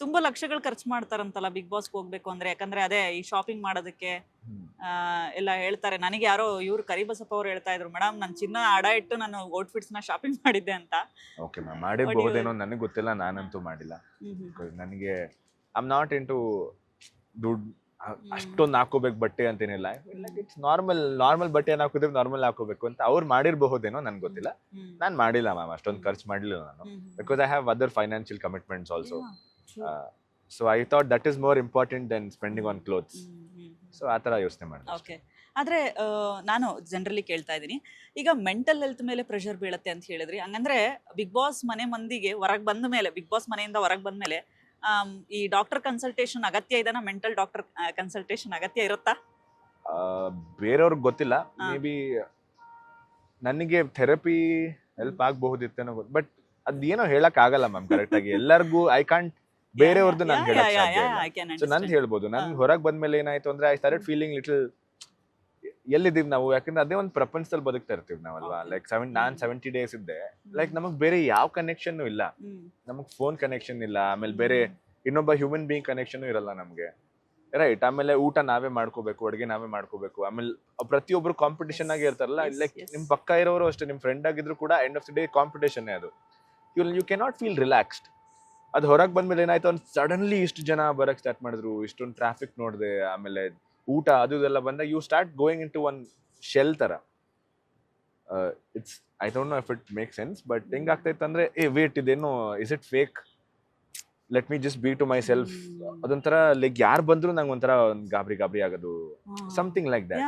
ತುಂಬಾ ಲಕ್ಷಗಳು ಖರ್ಚು ಮಾಡ್ತಾರಂತಲ್ಲ ಬಿಗ್ ಬಾಸ್ ಹೋಗ್ಬೇಕು ಅಂದ್ರೆ ಯಾಕಂದ್ರೆ ಅದೇ ಈ ಶಾಪಿಂಗ್ ಮಾಡೋದಕ್ಕೆ ಆ, ಎಲ್ಲ ಹೇಳ್ತಾರೆ. ನನಗೆ ಯಾರೋ ಇವ್ರು ಕರಿಬಸಪ್ಪ ಅವ್ರು ಹೇಳ್ತಾ ಇದ್ರು ಮೇಡಮ್ ನಾನು ಚಿನ್ನ ಅಡ ಇಟ್ಟು ನಾನು ಔಟ್ಫಿಟ್ಸ್ನ ಶಾಪಿಂಗ್ ಮಾಡಿದ್ದೆ ಅಂತ. ಓಕೆ ಮ್ಯಾಮ್ ಮಾಡಿರ್ಬಹುದೇನೋ ನನಗೆ ಗೊತ್ತಿಲ್ಲ ನಾನಂತೂ ಮಾಡಿಲ್ಲ. ನನಗೆ I am not into ದುಡ್ಡು ಅಷ್ಟೊಂದು ಹಾಕೋಬೇಕು ಬಟ್ಟೆ ಅಂತೇನಿಲ್ಲ. ಇಟ್ಸ್ ನಾರ್ಮಲ್ ನಾರ್ಮಲ್ ಬಟ್ಟೆ ಹಾಕಿದ್ರೆ ನಾರ್ಮಲ್ ಹಾಕೋಬೇಕು ಅಂತ ಅವ್ರು ಮಾಡಿರಬಹುದೇನೋ ನನ್ಗೆ ಗೊತ್ತಿಲ್ಲ. ನಾನು ಮಾಡಿಲ್ಲ ಮ್ಯಾಮ್ ಅಷ್ಟೊಂದು ಖರ್ಚು ಮಾಡಲಿಲ್ಲ ನಾನು. Because I have other financial commitments also so I thought that is more important then spending on clothes so ಆ ಥರ ಯೋಚನೆ ಮಾಡಿದೆ ಓಕೆ ಆದರೆ ನಾನು ಜನರಲಿ ಕೇಳ್ತಾ ಇದ್ದೀನಿ. ಈಗ ಮೆಂಟಲ್ ಹೆಲ್ತ್ ಮೇಲೆ ಪ್ರೆಷರ್ ಬೀಳುತ್ತೆ ಅಂತ ಹೇಳಿದ್ರಿ. ಹಂಗಂದ್ರೆ ಬಿಗ್ ಬಾಸ್ ಮನೆ ಮಂದಿಗೆ ಹೊರಗೆ ಬಂದ ಮೇಲೆ ಬಿಗ್ ಬಾಸ್ ಮನೆಯಿಂದ ಹೊರಗೆ ಬಂದ ಮೇಲೆ ಈ ಡಾಕ್ಟರ್ ಕನ್ಸಲ್ಟೇಷನ್ ಅಗತ್ಯ ಇದೆನಾ ಮೆಂಟಲ್ ಡಾಕ್ಟರ್ ಕನ್ಸಲ್ಟೇಷನ್ ಅಗತ್ಯ ಇರುತ್ತಾ? ಬೇರೆಯವ್ರಿಗೆ ಗೊತ್ತಿಲ್ಲ. ಮೇ ಬಿ ನನಗೆ ಥೆರಪಿ ಹೆಲ್ಪ್ ಆಗಬಹುದಿತ್ತೇನೋ ಗೊತ್ತು ಬಟ್ ಅದೇನೋ ಹೇಳಕ್ ಆಗಲ್ಲ ಮ್ಯಾಮ್ ಕರೆಕ್ಟಾಗಿ ಎಲ್ಲರಿಗೂ ಐ ಕಾಂಟ್ ಬೇರೆಯವ್ರದ್ದು ನಾನು ಹೇಳಕ್ ಸಾಧ್ಯ ಇಲ್ಲ. ಸೊ ನಂದು ಹೇಳ್ಬೋದು. ನನ್ ಹೊರಗೆ ಬಂದ್ಮೇಲೆ ಏನಾಯ್ತು ಅಂದ್ರೆ ಐ ಸ್ಟಾರ್ಟ್ ಫೀಲಿಂಗ್ ಲಿಟಲ್ ಎಲ್ಲಿದ್ದೀವಿ ನಾವು? ಯಾಕಂದ್ರೆ ಅದೇ ಒಂದು ಪ್ರಪಂಚದಲ್ಲಿ ಬದುಕ್ತಾ ಇರ್ತೀವಿ ನಾವಲ್ವಾ. ಲೈಕ್ ಸೆವೆನ್ ನಾನ್ ಸೆವೆಂಟಿ ಡೇಸ್ ಇದ್ದೆ. ಲೈಕ್ ನಮಗ್ ಬೇರೆ ಯಾವ ಕನೆಕ್ಷನ್ ಇಲ್ಲ. ನಮಗ್ ಫೋನ್ ಕನೆಕ್ಷನ್ ಇಲ್ಲ. ಆಮೇಲೆ ಬೇರೆ ಇನ್ನೊಬ್ಬ ಹ್ಯೂಮನ್ ಬೀಯಿಂಗ್ ಕನೆಕ್ಷನ್ ಇರಲ್ಲ ನಮ್ಗೆ. ರೈಟ್ ಆಮೇಲೆ ಊಟ ನಾವೇ ಮಾಡ್ಕೋಬೇಕು ಅಡುಗೆ ನಾವೇ ಮಾಡ್ಕೋಬೇಕು. ಆಮೇಲೆ ಪ್ರತಿಯೊಬ್ರು ಕಾಂಪಿಟೇಷನ್ ಆಗಿ ಇರ್ತಾರಲ್ಲ ಲೈಕ್. ನಿಮ್ ಪಕ್ಕ ಇರೋರು ಅಷ್ಟೇ ನಿಮ್ ಫ್ರೆಂಡ್ ಆಗಿದ್ರು ಕೂಡ end of the day competition ಅದು. You you cannot feel relaxed ಅದು ಹೊರಗೆ ಬಂದ್ಮೇಲೆ ಏನಾಯ್ತು ಒಂದು ಸಡನ್ಲಿ ಇಷ್ಟು ಜನ ಬರಕ್ ಸ್ಟಾರ್ಟ್ ಮಾಡಿದ್ರು ಇಷ್ಟೊಂದು ಟ್ರಾಫಿಕ್ ನೋಡಿದೆ ಆಮೇಲೆ ಊಟ ಅದು ಇದೆಲ್ಲ ಬಂದಾಗ you start going into one shell ತರ it's I don't know if it make sense but ಹೆಂಗಾಗ್ತೈತೆ ಅಂದ್ರೆ ಏ ವೇಟ್ ಇದೇನು is it fake let me just be to myself ಅದೊಂಥರ ಲೈಕ್ ಯಾರು ಬಂದ್ರು ನಂಗೆ ಒಂಥರ ಗಾಬರಿ ಗಾಬರಿ ಆಗೋದು ಸಮಥಿಂಗ್ ಲೈಕ್ ದಟ್